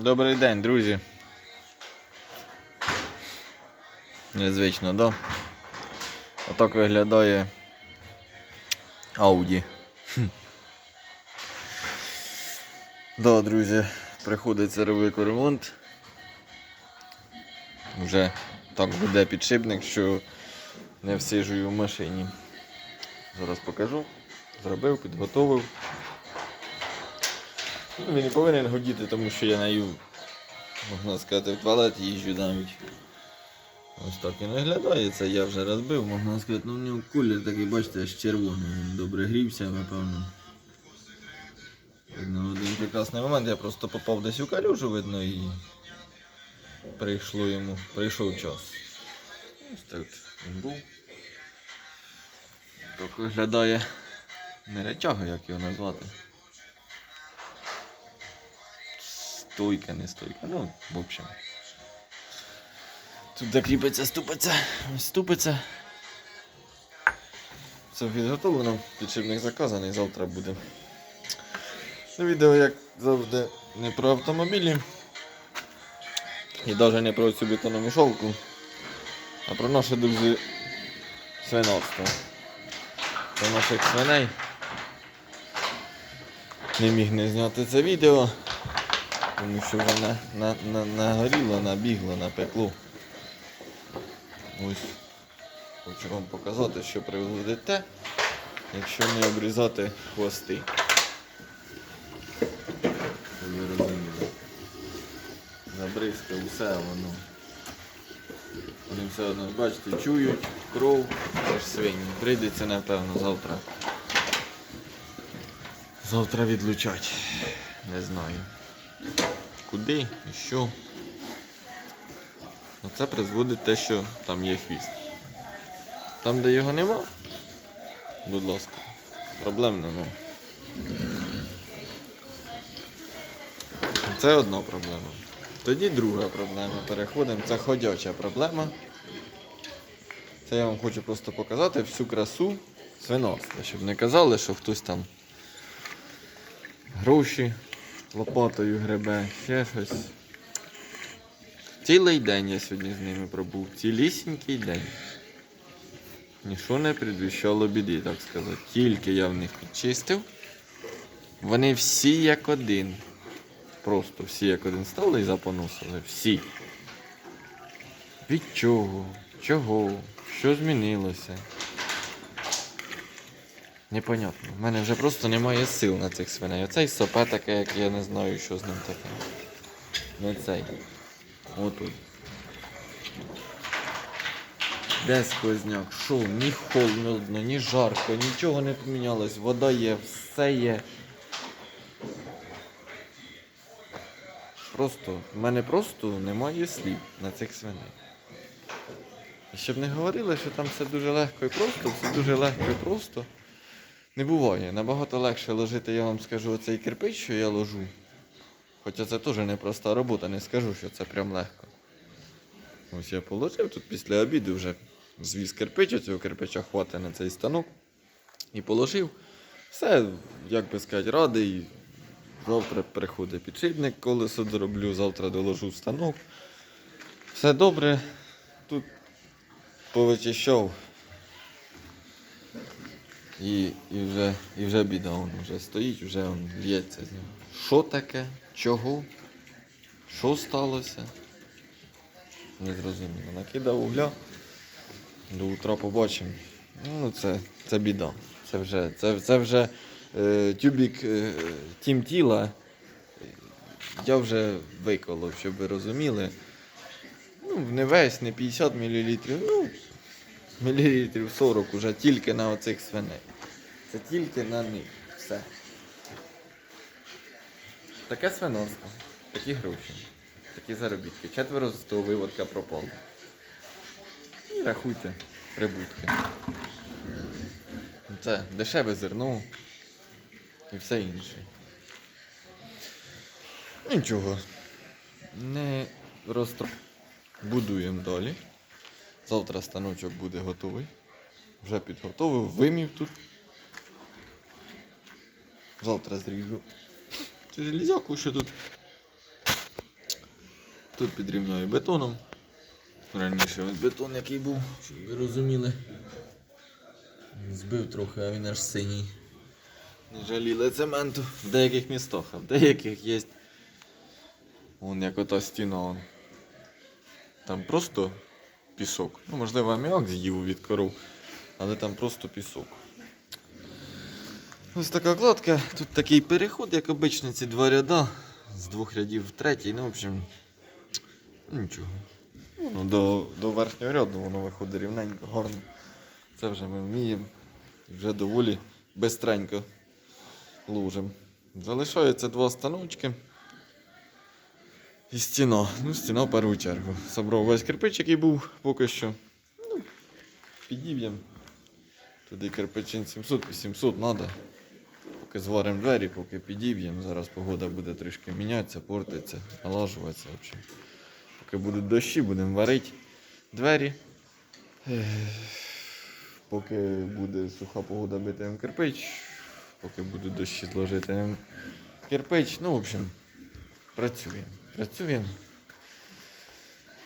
Добрий день, друзі. Незвично, да? Отак виглядає Ауді. Да, друзі, приходиться робити ремонт. Вже так буде підшипник, що не всижую в машині. Зараз покажу. Зробив, підготовив. Ну, він не повинен годіти, тому що я наю, можна сказати, в туалет їжджу навіть. Ось так і виглядає. Це я вже розбив, можна сказати, ну в нього колір такий, бачите, аж червоний. Він добре грівся, напевно. На один прекрасний момент я просто попав десь у калюжу, видно, і прийшло йому, прийшов час. Ось так він був. Так виглядає не речага, як його назвати. Стойка, не стойка. Ну, в общем. Тут де кріпиться, ступиться, ступиться. Все підготовлено, підшипник заказаний, завтра буде. Відео, як завжди, не про автомобілі. І навіть не про цю бетономішалку, а про наше друзі свиноцтво. Про наших свиней. Не міг не зняти це відео, тому що вже на, на, на, нагоріло, набігло, напекло. Ось хочу вам показати, що приводить те, якщо не обрізати хвости. Ви розуміли. Забризка, все воно. Вони все одно, бачите, чують кров, теж свині. Прийдеться, напевно, завтра. Завтра відлучать. Не знаю. Куди і що. Ну, Це призводить те, що там є хвіст. Там, де його нема, будь ласка, проблем нема. Це одна проблема. Тоді друга проблема. Переходимо. Це ходяча проблема. Це я вам хочу просто показати всю красу свиноцтва, щоб не казали, що хтось там гроші лопатою гребе, ще щось. Цілий день я сьогодні з ними пробув. Цілісінький день. Ніщо не предвіщало біди, так сказати. Тільки я в них підчистив. Вони всі як один. Просто всі як один стали і запоносили. Всі. Від чого? Чого? Що змінилося? Непонятно. У мене вже просто немає сил на цих свиней. Оцей сопе таке, як я не знаю, що з ним таке. Не цей. Отут. Де сквозняк? Що? Ні холодно, ні жарко, нічого не помінялось. Вода є, все є. Просто, в мене просто немає слів на цих свиней. І щоб не говорили, що там все дуже легко і просто, все дуже легко і просто. Не буває. Набагато легше ложити, я вам скажу, оцей кирпич, що я ложу. Хоча це теж непроста робота, не скажу, що це прям легко. Ось я положив тут після обіду вже звіз кирпич, цього кирпича хватить на цей станок. І положив. Все, як би сказати, радий. Завтра приходить підшипник, колесо дороблю, завтра доложу станок. Все добре. Тут повичищав. І, і, вже, і вже біда, он вже стоїть, вже он лється з нього. Що таке? Чого? Що сталося? Не зрозуміло. Накидав угля. До утра побачимо. Ну, це, це біда. Це вже, це, це вже е, тюбік е, тім тіла. Я вже виколов, щоб ви розуміли. Ну, не весь, не 50 мл. Ну, мілілітрів 40 уже тільки на оцих свиней. Це тільки на них. Все. Таке свиноцтво, такі гроші, такі заробітки. Четверо з того виводка пропало. І рахуйте прибутки. Це дешеве зерно і все інше. Нічого. Не розтро... Будуємо далі. Завтра станочок буде готовий. Вже підготовив, вимів тут. Завтра зріжу цю железяку, що тут Тут підрівняю бетоном. Раніше ось бетон, який був, щоб ви розуміли. Збив трохи, а він аж синій. Не жаліли цементу в деяких містах, а в деяких є. Вон як ота стіна. Там просто пісок. Ну, можливо, аміак з'їв від коров, але там просто пісок. Ось така кладка. Тут такий переход, як обично, ці два ряда. З двох рядів в третій. Ну, в общем, нічого. Ну, до, до верхнього ряду воно виходить рівненько, гарно. Це вже ми вміємо. Вже доволі бистренько лужим. Залишаються два станочки. І стіна. Ну, стіна в першу чергу. Собрав весь кирпич, який був поки що. Ну, підіб'ємо. Туди кирпичин 700-800 треба. Поки зваримо двері, поки підіб'ємо. Зараз погода буде трішки мінятися, портитися, налажуватися. взагалі. Поки будуть дощі, будемо варити двері. Поки буде суха погода, битимемо кирпич. Поки будуть дощі, зложитимемо кирпич. Ну, в общем, працюємо. Працюємо.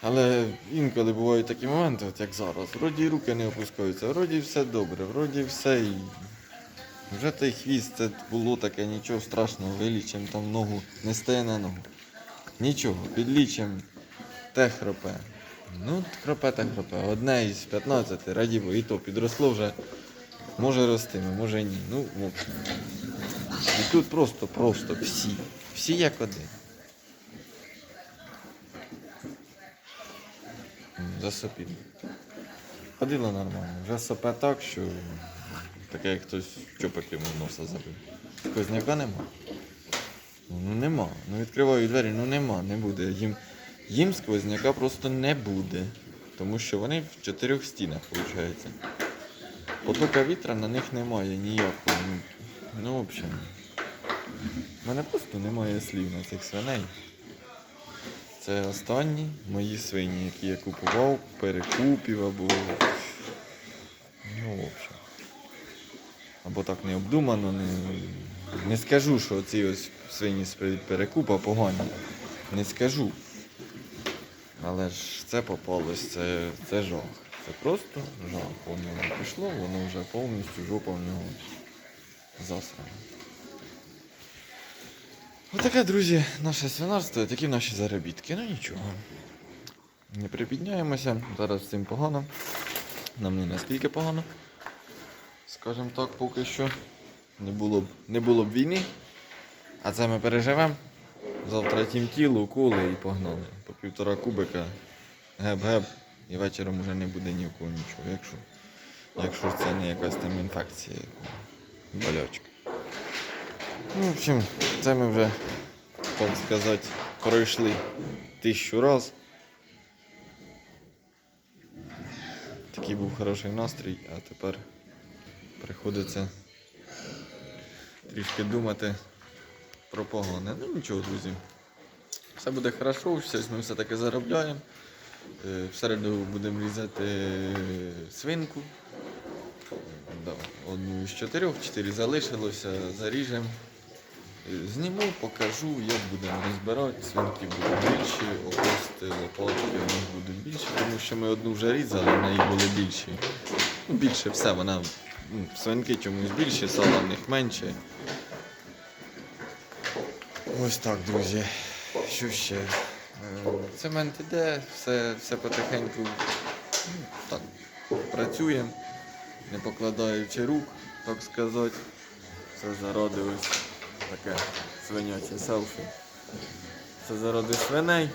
Але інколи бувають такі моменти, от як зараз. Вроді руки не опускаються, вроді все добре, вроді все і. Вже той хвіст, це було таке, нічого страшного, вилічимо там ногу, не стає на ногу. Нічого, підлічимо, те хропе. Ну, хропе та хропе. Одне із 15, радіво, і то підросло вже. Може ростиме, може ні. Ну. І тут просто, просто всі. Всі як один. М, Засопіло. Ходила нормально. Вже сопе так, що таке як хтось чопик йому в носа забив. Козняка нема. Ну нема. Ну відкриваю двері, ну нема, не буде. Їм, їм сквозняка просто не буде. Тому що вони в чотирьох стінах, виходить. Потока вітра на них немає ніякого. Ну, Ну, в общем. в мене просто немає слів на цих свиней. Це останні мої свині, які я купував, перекупів або. Ну, в общем. Або так не обдумано, не, не скажу, що ці ось свині з перекупа погані. Не скажу. Але ж це попалось, це, це жах. Це просто жах. Воно пішло, воно вже повністю жопа в нього засрана. Отаке, друзі, наше свинарство, такі наші заробітки. Ну нічого. Не припідняємося, зараз всім погано. Нам не наскільки погано. Скажімо так, поки що не було б, не було б війни. А це ми переживемо. Завтра тім тіло, уколи і погнали. По півтора кубика геп-геп. І вечором вже не буде ні в кого нічого, якщо, якщо це не якась там інфекція, болячка. Ну, в общем, це ми вже, так сказати, пройшли тисячу раз. Такий був хороший настрій, а тепер приходиться трішки думати про погане. Ну нічого, друзі. Все буде хорошо, щось ми все-таки заробляємо. Е, В середу будемо різати е, свинку. Одну із чотирьох, чотири залишилося, заріжемо. Зніму, покажу, як будемо розбирати. Свинки будуть більші, опусти, лопатки у них будуть більші, тому що ми одну вже різали, в неї були більші. Ну, більше все, вона ну, свинки чомусь більші, сала в них менше. Ось так, друзі. Що ще? Е, Цемент іде, все, все потихеньку ну, так, працює, не покладаючи рук, так сказати. Це заради таке свиняче селфі. Це заради свиней.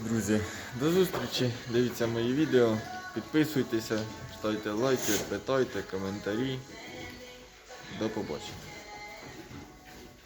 Друзі, до зустрічі. Дивіться мої відео, підписуйтеся, ставте лайки, питайте, коментарі. До побачення.